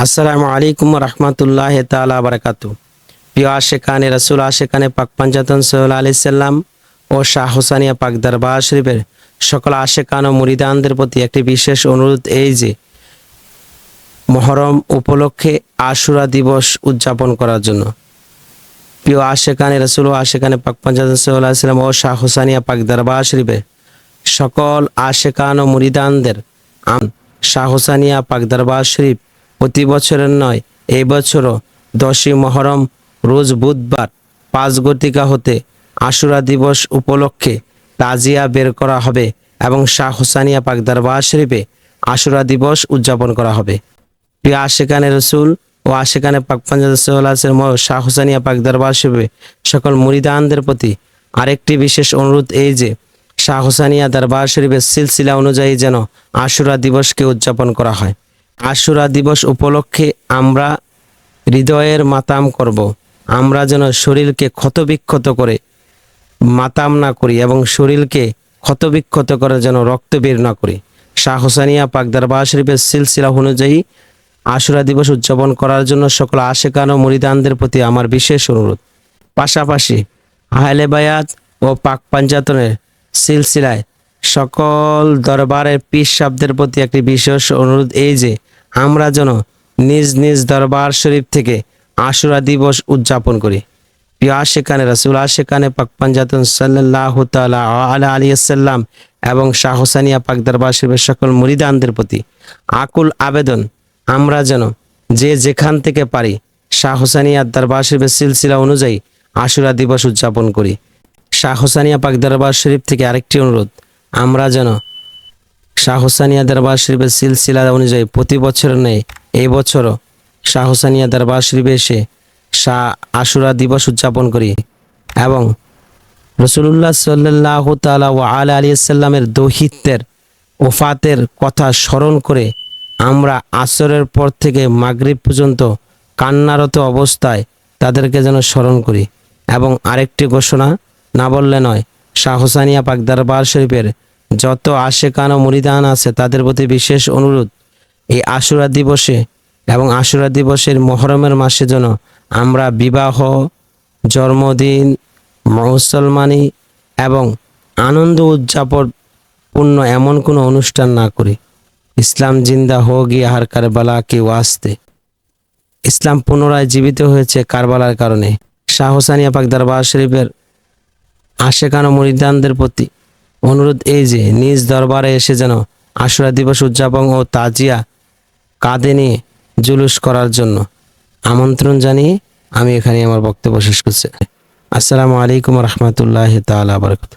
আসসালামু আলাইকুম রহমতুল্লাহ তালা বারাকাতু প্রিয় আশেকানে রসুল আশেকানে পাক পাঞ্জাতন সাল্লাহ আলি সাল্লাম ও শাহ হোসানিয়া পাক দরবার শরীফের সকল আশেকান ও মুরিদানদের প্রতি একটি বিশেষ অনুরোধ, এই যে মহরম উপলক্ষে আশুরা দিবস উদযাপন করার জন্য। প্রিয় আশেকানে রসুল ও আশেকানে পাক পাঞ্জাতন আলি সাল্লাম ও শাহ হোসানিয়া পাক দরবার শরীফের সকল আশেকান ও মুরিদানদের শাহ হোসানিয়া পাক দরবার শরীফ প্রতি বছরের নয়, এই বছরও দশই মহরম, রোজ বুধবার পাঁচ গতিকা হতে আশুরা দিবস উপলক্ষে তাজিয়া বের করা হবে এবং শাহ হোসানিয়া পাক দরবার শরীফে আশুরা দিবস উদযাপন করা হবে। প্রিয় আশেকানে রসুল ও আশেকানে পাক পাঞ্জাবের মহ শাহ হোসানিয়া পাক দরবার শরীফে সকল মুরিদানদের প্রতি আরেকটি বিশেষ অনুরোধ এই যে, শাহ হোসানিয়া দরবার শরীফের সিলসিলা অনুযায়ী যেন আশুরা দিবসকে উদযাপন করা হয়। আশুরা দিবস উপলক্ষে আমরা হৃদয়ের মাতাম করব। আমরা যেন শরীরকে ক্ষতবিক্ষত করে মাতাম না করি এবং শরীরকে ক্ষতবিক্ষত করে যেন রক্ত বের না করি। শাহ হোসানিয়া পাক দরবার শরীফের সিলসিলা অনুযায়ী আশুরা দিবস উদযাপন করার জন্য সকল আশেকান ও মুরিদানদের প্রতি আমার বিশেষ অনুরোধ। পাশাপাশি আহলে বায়াত ও পাক পাঞ্জাতনের সিলসিলায় সকল দরবারের পীর শব্দের প্রতি একটি বিশেষ অনুরোধ এই যে আমরা যেন নিজ নিজ দরবার শরীফ থেকে আশুরা দিবস উদযাপন করি। প্রিয় আশেকানে রাসুল আশেকানে পাক পাঞ্জাতন সাল্লাহ তালা আলা আলিয়াল্লাম এবং শাহ হোসানিয়া পাক দরবার শরীফের সকল মুরিদানদের প্রতি আকুল আবেদন। আমরা যেন যে যেখান থেকে পারি শাহ হোসানিয়া দরবার শরীফের সিলসিলা অনুযায়ী আশুরা দিবস উদযাপন করি। শাহ হোসানিয়া পাক দরবার শরীফ থেকে আরেকটি অনুরোধ, আমরা যেন শাহ হোসানিয়া দরবার শরীফের সিলসিলা অনুযায়ী প্রতি বছর নেই এই বছরও শাহসানিয়া দরবার শরীফে এসে শাহ আশুরা দিবস উদযাপন করি এবং রসুল্লাহ সাল্লাহ তালা ও আল আলী সাল্লামের দৌহিত্যের ওফাতের কথা স্মরণ করে আমরা আসরের পর থেকে মাগরিব পর্যন্ত কান্নারত অবস্থায় তাদেরকে যেন স্মরণ করি। এবং আরেকটি ঘোষণা না বললে নয়, শাহ হোসানিয়া পাক দরবার শরীফের যত আশেকান ও মুরিদান আছে, তাদের প্রতি বিশেষ অনুরোধ, এই আশুরা দিবসে এবং আশুরা দিবসের মহরমের মাসে যেন আমরা বিবাহ, জন্মদিন, মুসলমানি এবং আনন্দ উদযাপন পূর্ণ এমন কোনো অনুষ্ঠান না করি। ইসলাম জিন্দা হো হোক ইহার কারবালা কে ওয়াস্তে। ইসলাম পুনরায় জীবিত হয়েছে কারবালার কারণে। শাহ হোসানিয়া পাক দরবার শরীফের আশেকান মুরিদানদের প্রতি অনুরোধ এই যে নিজ দরবারে এসে যেন আশুরা দিবস উদযাপন ও তাজিয়া কাঁধে নিয়ে জুলুস করার জন্য আমন্ত্রণ জানিয়ে আমি এখানে আমার বক্তব্য শেষ করছি। আসসালামু আলাইকুম রহমতুল্লাহ তালা বারকাত